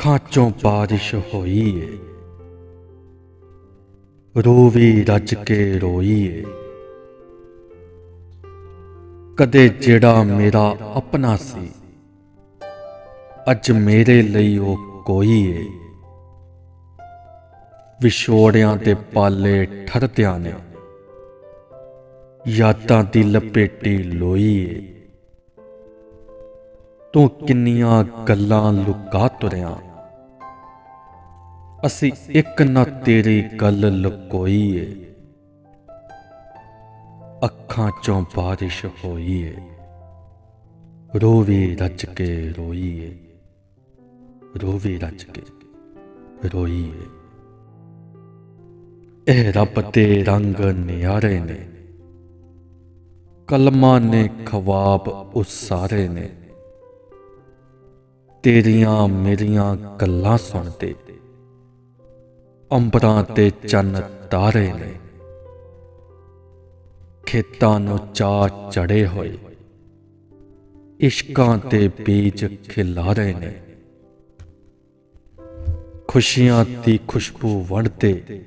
ਅੱਖਾਂ ਚੋਂ ਬਾਰਿਸ਼ ਹੋਈ ਏ ਰੂਹ ਵੀ ਰੱਜ ਕੇ ਰੋਈ ਏ ਕਦੇ ਜਿਹੜਾ ਮੇਰਾ ਆਪਣਾ ਸੀ, ਅੱਜ ਮੇਰੇ ਲਈ ਉਹ ਕੋਈ ਏ ਵਿਛੋੜਿਆਂ ਤੇ ਪਾਲੇ ਠਰਦਿਆਂ ਨੇ, ਯਾਦਾਂ ਦੀ ਲਪੇਟੀ ਲੋਈ ਏ ਤੂੰ ਕਿੰਨੀਆਂ ਗੱਲਾਂ ਲੁਕਾ ਤੁਰਿਆ ਅਸੀਂ ਇੱਕ ਨਾ ਤੇਰੀ ਗੱਲ ਲੁਕੋਈਏ। ਅੱਖਾਂ ਚੋਂ ਬਾਰਿਸ਼ ਹੋਈਏ। ਏ ਰੋ ਵੀ ਰੱਜ ਕੇ ਰੋਈਏ। ਏ ਰੱਜ ਕੇ ਰੋਈ ਇਹ ਰੱਬ ਦੇ ਰੰਗ ਨਿਆਰੇ ਨੇ। ਕਲਮਾਂ ਨੇ ਖਵਾਬ ਉਸਾਰੇ ਨੇ। ਤੇਰੀਆਂ ਮੇਰੀਆਂ ਗੱਲਾਂ ਸੁਣਦੇ ਅੰਬਰਾਂ ਤੇ ਚੰਨ ਤਾਰੇ ਨੇ। ਖੇਤਾਂ ਨੂੰ ਚਾ ਚੜੇ ਹੋਏ। ਇਸ਼ਕਾਂ ਤੇ ਬੀਜ ਖਿਲਾਰੇ ਨੇ। ਖੁਸ਼ੀਆਂ ਦੀ ਖੁਸ਼ਬੂ ਵੜਦੇ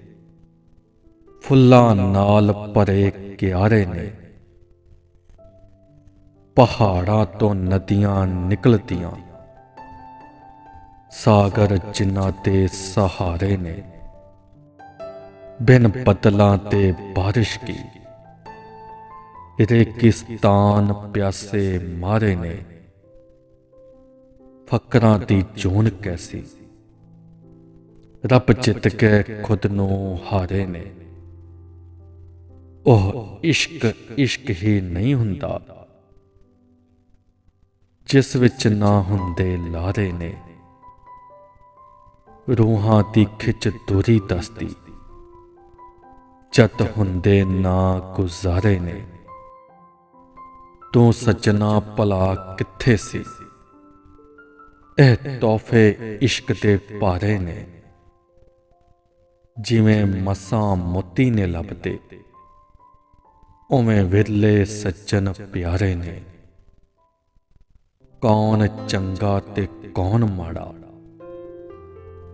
ਫੁੱਲਾਂ ਨਾਲ ਭਰੇ ਕਿਆਰੇ ਨੇ। ਪਹਾੜਾਂ ਤੋਂ ਨਦੀਆਂ ਨਿਕਲਦੀਆਂ। ਸਾਗਰ ਜਿਨ੍ਹਾਂ ਦੇ ਸਹਾਰੇ ਨੇ। ਬਿਨ ਬਦਲਾਂ ਤੇ ਬਾਰਿਸ਼ ਕੀ? ਰੇਕਿਸਤਾਨ ਪਿਆਸੇ ਮਾਰੇ ਨੇ। ਫਕਰਾਂ ਦੀ ਜੂਨ ਕੈਸੀ? ਰੱਬ ਜਿੱਤ ਕੇ ਖੁਦ ਨੂੰ ਹਾਰੇ ਨੇ। ਉਹ ਇਸ਼ਕ ਇਸ਼ਕ ਹੀ ਨਹੀਂ ਹੁੰਦਾ। ਜਿਸ ਵਿੱਚ ਨਾ ਹੁੰਦੇ ਲਾਰੇ ਨੇ। ਰੂਹਾਂ ਦੀ ਖਿੱਚ ਦੂਰੀ ਦੱਸਦੀ। ਜਦ ਹੁੰਦੇ ਨਾ ਗੁਜ਼ਾਰੇ ਨੇ। ਤੂੰ ਸੱਜਣਾ ਭਲਾ ਕਿੱਥੇ ਸੀ? ਇਹ ਤੋਹਫੇ ਇਸ਼ਕ ਦੇ ਭਾਰੇ ਨੇ। ਜਿਵੇਂ ਮਸਾਂ ਮੋਤੀ ਨੇ ਲੱਭਦੇ, ਉਵੇਂ ਵਿਰਲੇ ਸੱਜਣ ਪਿਆਰੇ ਨੇ। ਕੌਣ ਚੰਗਾ ਤੇ ਕੌਣ ਮਾੜਾ?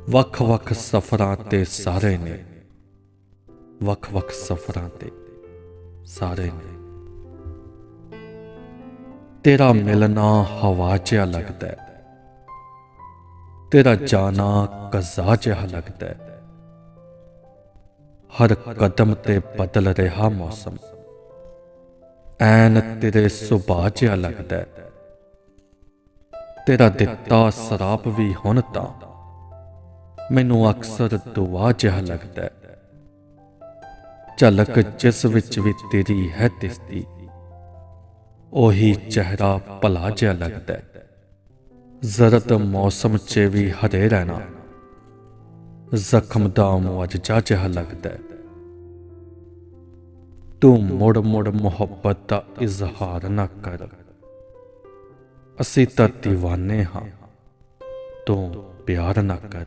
ਵੱਖ-ਵੱਖ ਸਫ਼ਰਾਂ ਤੇ ਸਾਰੇ ਨੇ। ਵੱਖ-ਵੱਖ ਸਫ਼ਰਾਂ ਤੇ। ਸਾਰੇ ਨੇ, ਤੇਰਾ ਮਿਲਣਾ ਹਵਾ ਜਿਹਾ ਲੱਗਦਾ ਹੈ। ਤੇਰਾ ਜਾਣਾ ਕਜ਼ਾ ਜਿਹਾ ਲੱਗਦਾ ਹੈ। ਹਰ ਕਦਮ ਤੇ ਬਦਲ ਰਿਹਾ ਮੌਸਮ। ਐਨ ਤੇਰੇ ਸੁਭਾਅ ਜਿਹਾ ਲੱਗਦਾ ਹੈ। ਤੇਰਾ ਦਿੱਤਾ ਸਰਾਪ ਵੀ ਹੁਣ ਤਾਂ। ਮੈਨੂੰ ਅਕਸਰ ਦੁਆ ਜਿਹਾ ਲੱਗਦਾ ਹੈ। ਝਲਕ ਜਿਸ ਵਿੱਚ ਵੀ ਤੇਰੀ ਹੈ ਦਿਸਦੀ ਉਹੀ ਚਿਹਰਾ ਭਲਾ ਜਿਹਾ ਲੱਗਦਾ ਹੈ। ਜ਼ਰਤ ਮੌਸਮ 'ਚ ਵੀ ਹਰੇ ਰਹਿਣਾ, ਜ਼ਖਮ ਦਾ ਮੁਆਜਜ਼ਾ ਜਿਹਾ ਲੱਗਦਾ ਹੈ। ਤੂੰ ਮੁੜ ਮੁੜ ਮੁਹੱਬਤ ਦਾ ਇਜ਼ਹਾਰ ਨਾ ਕਰ। ਅਸੀਂ ਤਾਂ دیਵਾਨੇ ਹਾਂ, ਤੂੰ ਪਿਆਰ ਨਾ ਕਰ।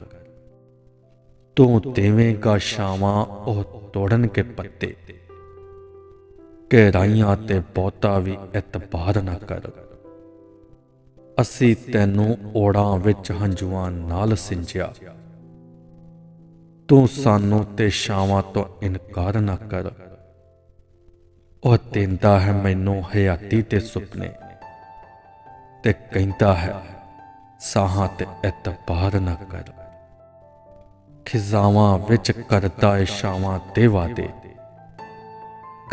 ਤੂੰ ਦੇਵੇਂਗਾ ਸ਼ਾਮਾਂ ਉਹ ਤੋੜਨ ਕੇ ਪੱਤੇ। ਗਹਿਰਾਈਆਂ ਤੇ ਬਹੁਤਾ ਵੀ ਇਤਬਾਰ ਨਾ ਕਰ। ਅਸੀਂ ਤੈਨੂੰ ਓੜਾਂ ਵਿੱਚ ਹੰਝੂਆਂ ਨਾਲ ਸਿੰਜਿਆ। ਤੂੰ ਸਾਨੂੰ ਤੇ ਸ਼ਾਮਾਂ ਤੋਂ ਇਨਕਾਰ ਨਾ ਕਰ। ਉਹ ਦਿੰਦਾ ਹੈ ਮੈਨੂੰ ਹਯਾਤੀ ਤੇ ਸੁਪਨੇ ਤੇ ਕਹਿੰਦਾ ਹੈ, ਸਾਹਾਂ ਤੇ ਇਤਬਾਰ ਨਾ ਕਰ। ਖਿਜ਼ਾਵਾਂ ਵਿੱਚ ਕਰਦਾ ਏ ਸ਼ਾਵਾਂ ਦੇ ਵਾਦੇ।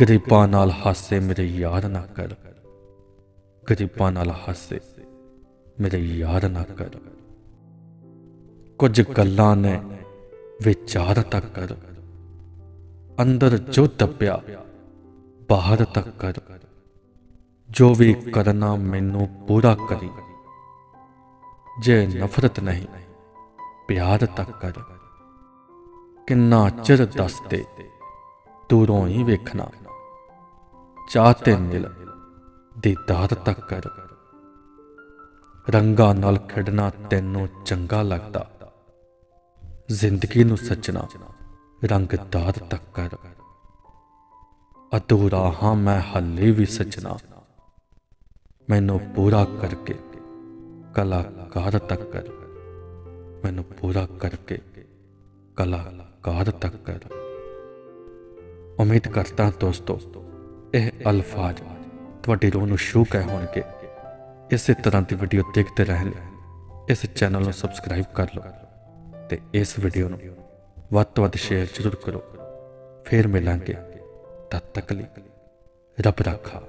ਗਰੀਬਾਂ ਨਾਲ ਹਾਸੇ ਮੇਰੇ ਯਾਰ ਨਾ ਕਰ। ਗਰੀਬਾਂ ਨਾਲ ਹਾਸੇ ਮੇਰੇ ਯਾਰ ਨਾ ਕਰ। ਕੁਝ ਗੱਲਾਂ ਨੇ ਵਿਚਾਰ ਤੱਕ ਕਰ। ਅੰਦਰ ਜੋ ਦੱਬਿਆ, ਬਾਹਰ ਤੱਕ ਕਰ। ਜੋ ਵੀ ਕਰਨਾ ਮੈਨੂੰ ਪੂਰਾ ਕਰੀ। ਜੇ ਨਫ਼ਰਤ ਨਹੀਂ, ਪਿਆਰ ਤੱਕ ਕਰ। ਕਿੰਨਾ ਚਿਰ ਦੱਸਦੇ? ਦੂਰੋਂ ਹੀ ਵੇਖਣਾ। ਚਾਹਤੇ ਮਿਲ ਦੀਦਾਰ ਤੱਕ। ਕਰ ਰੰਗਾਂ ਨਾਲ ਖੇਡਣਾ ਤੈਨੂੰ ਚੰਗਾ ਲੱਗਦਾ। ਜ਼ਿੰਦਗੀ ਨੂੰ ਸੱਚਣਾ ਰੰਗਦਾਰ ਤੱਕ। ਕਰ ਅਧੂਰਾ ਹਾਂ ਮੈਂ ਹੱਲੇ ਵੀ ਸੱਚਣਾ ਮੈਨੂੰ ਪੂਰਾ ਕਰਕੇ ਕਲਾਕਾਰ ਤੱਕ। ਕਰ ਮੈਨੂੰ ਪੂਰਾ ਕਰਕੇ ਕਲਾ ਕਲਾਕਾਰ ਤੱਕ ਕਰ ਉਮੀਦ ਕਰਦਾ ਦੋਸਤੋ, ਇਹ ਅਲਫਾਜ਼ ਤੁਹਾਡੀ ਰੋਹ ਨੂੰ ਛੂਹ ਕੇ ਹੋਣਗੇ। ਇਸੇ ਤਰ੍ਹਾਂ ਦੀ ਵੀਡੀਓ ਦੇਖਦੇ ਰਹਿਣ ਲਈ ਇਸ ਚੈਨਲ ਨੂੰ ਸਬਸਕ੍ਰਾਈਬ ਕਰ ਲਓ ਤੇ ਇਸ ਵੀਡੀਓ ਨੂੰ ਵੱਧ ਤੋਂ ਵੱਧ ਸ਼ੇਅਰ ਜ਼ਰੂਰ ਕਰੋ। ਫੇਰ ਮਿਲਾਂਗੇ ਤਦ ਤੱਕ ਲਈ ਰੱਬ ਰਾਖਾ